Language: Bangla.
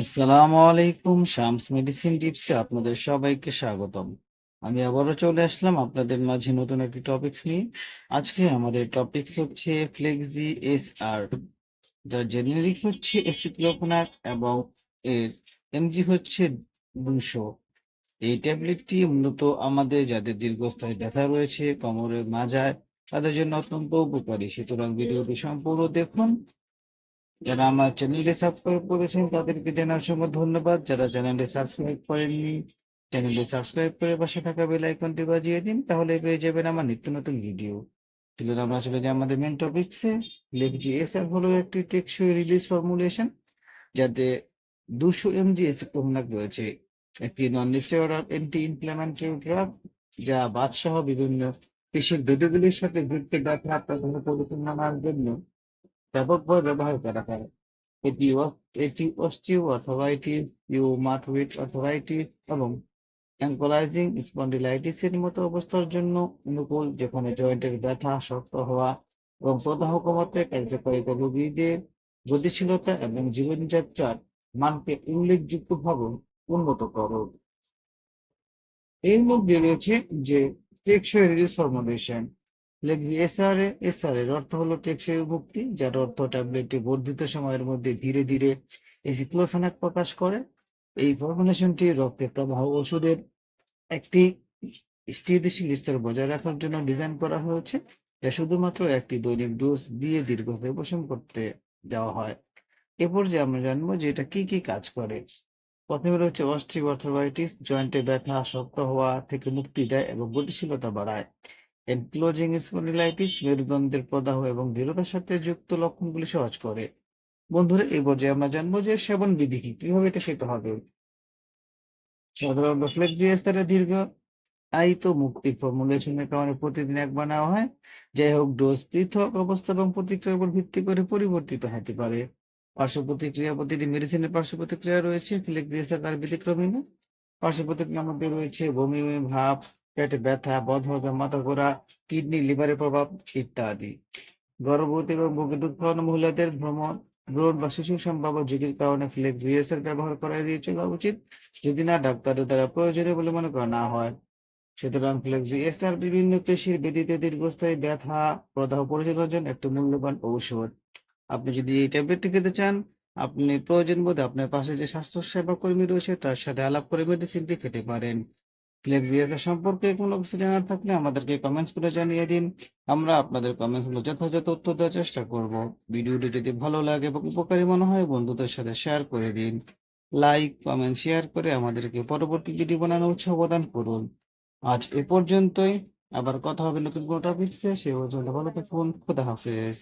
আসসালামু আলাইকুম, শামস মেডিসিন টিপসে আপনাদের সবাইকে স্বাগতম। আমি আবারও চলে আসলাম আপনাদের মাঝে নতুন একটি টপিকস নিয়ে। আজকে আমাদের টপিকস হচ্ছে ফ্লেক্সি এস আর যার জেনেরিক হচ্ছে এসিক্লোফেনাক এবং এর এমজি হচ্ছে দুশো। এই ট্যাবলেটটি মূলত আমাদের যাদের দীর্ঘস্থায়ী ব্যথা রয়েছে, কোমরের মাজায়, তাদের জন্য অত্যন্ত উপকারী। সুতরাং ভিডিওটি সম্পূর্ণ দেখুন। যারা আমার চ্যানেলটি সাবস্ক্রাইব করেছেন, তাদেরকে জানার সময় ধন্যবাদ। যারা চ্যানেলটি সাবস্ক্রাইব করেননি, চ্যানেলটি সাবস্ক্রাইব করে পাশে থাকা বেল আইকনটি বাজিয়ে দিন, তাহলে পেয়ে যাবেন আমার নিত্য নতুন ভিডিও। চলুন আমরা চলে যাই আমাদের মেন টপিকসে লেগজি এসআর হলো একটি টেকসই রিলিজ ফর্মুলেশন যাতে দুশো এমজি এসিক্লোভনাক রয়েছে। একটি non steroid anti inflammatory drug যা বাদসহ বিভিন্ন পেশির বেদগুলির সাথে যুক্ত ব্যথা প্রধানত পরিপূর্ণ জন্য ব্যাপকভাবে ব্যবহার করা হয় এটি অস- এটি অস্টিও অথরাইটিস রিউমাটয়েড অথরাইটিস এবং অ্যাঙ্কোলাইজিং স্পন্ডিলাইটিসের মতো অবস্থার জন্য অনুকূল, যেখানে জয়েন্টের ব্যথা, শক্ত হওয়া এবং প্রদাহ কমাতে কার্যকারিতা রোগীদের গতিশীলতা এবং জীবনযাত্রার মানকে উল্লেখযোগ্যভাবে উন্নত করে। এর মধ্যে রয়েছে যে টেকসই রিলিজ ফর্মুলেশন। লেখি এসআরএ এসআর এর অর্থ হলো টেকসই মুক্তি যার অর্থ ট্যাবলেটটি বর্ধিত সময়ের মধ্যে ধীরে ধীরে এসিক্লোফেনাক প্রকাশ করে। এই ফর্মুলেশনটি রক্তে প্রবাহ ওষুধের একটি স্থিতিশীল স্তর বজায় রাখার জন্য ডিজাইন করা হয়েছে, যা শুধুমাত্র একটি দৈনিক ডোজ দিয়ে দীর্ঘস্থায়ী উপশম করতে দেওয়া হয়। এ পর্যায়ে আমরা জানব যে এটা কি কি কাজ করে। প্রথমে রয়েছে অস্ট্রিওআর্থ্রাইটিস জয়েন্টে ব্যথা, শক্ত হওয়া থেকে মুক্তি দেয় এবং গতিশীলতা বাড়ায়। এনক্লোজিং স্পন্ডিলাইটিস মেরুদণ্ডের প্রদাহ এবং দৃঢ়তার সাথে যুক্ত লক্ষণগুলি সহজ করে। বন্ধুরা এই পর্যায়ে আমরা জানব যে সেবন বিধি কি, কীভাবে এটা খেতে হবে? সাধারণত ফ্লেক্সিয়াস্টারে দীর্ঘ আয়িত মুক্তি ফর্মুলেশনের কারণে প্রতিদিন একবার নেওয়া হয়, যাই হোক ডোজ পৃথক অবস্থা এবং প্রতিক্রিয়ার উপর ভিত্তি করে পরিবর্তিত হতে পারে। পার্শ্ব প্রতিক্রিয়া, প্রতিটি মেডিসিনের পার্শ্ব প্রতিক্রিয়া রয়েছে ফ্লেক্সিয়াস্টার তার ব্যতিক্রমী পার্শ্ব প্রতিক্রিয়ার মধ্যে রয়েছে বমি, ভাব পেটে ব্যথা বদহজম মাথা ঘোরা, কিডনি, লিভারের প্রভাব ইত্যাদি। গর্ভবতী এবং বুকে দুধ খাওয়ানো মহিলাদের ভ্রমণ ভ্রূণ বা শিশু সম্ভাব্য ঝুঁকির কারণে ফ্লেক্স ভিএসএর ব্যবহার করা এড়িয়ে চলা উচিত, যদি না ডাক্তারের দ্বারা প্রয়োজনীয় বলে মনে করা না হয়। সুতরাং ফ্লেক্স ভিএসআর বিভিন্ন পেশির বেদিতে দীর্ঘস্থায়ী ব্যথা, প্রদাহ পরিচালনার জন্য একটি মূল্যবান ঔষধ। আপনি যদি এই ট্যাবলেটটি খেতে চান, আপনি প্রয়োজন বোধে আপনার পাশে যে স্বাস্থ্য সেবা কর্মী রয়েছে, তার সাথে আলাপ করে মেডিসিনটি খেতে পারেন। ফ্লেক্সিয়াসের সম্পর্কে কোনো কিছু জানার থাকলে আমাদেরকে কমেন্টস করে জানিয়ে দিন। আমরা আপনাদের কমেন্টসগুলো যথাযথ উত্তর দেওয়ার চেষ্টা করব। ভিডিওটি যদি ভালো লাগে এবং উপকারী মনে হয়, বন্ধুদের সাথে শেয়ার করে দিন। লাইক কমেন্ট শেয়ার করে আমাদেরকে পরবর্তী ভিডিও বানানোর উৎসাহ প্রদান করুন। আজ এ পর্যন্তই। আবার কথা হবে নতুন কোনো টপিকসে সে পর্যন্ত ভালো থাকুন। খোদা হাফেজ।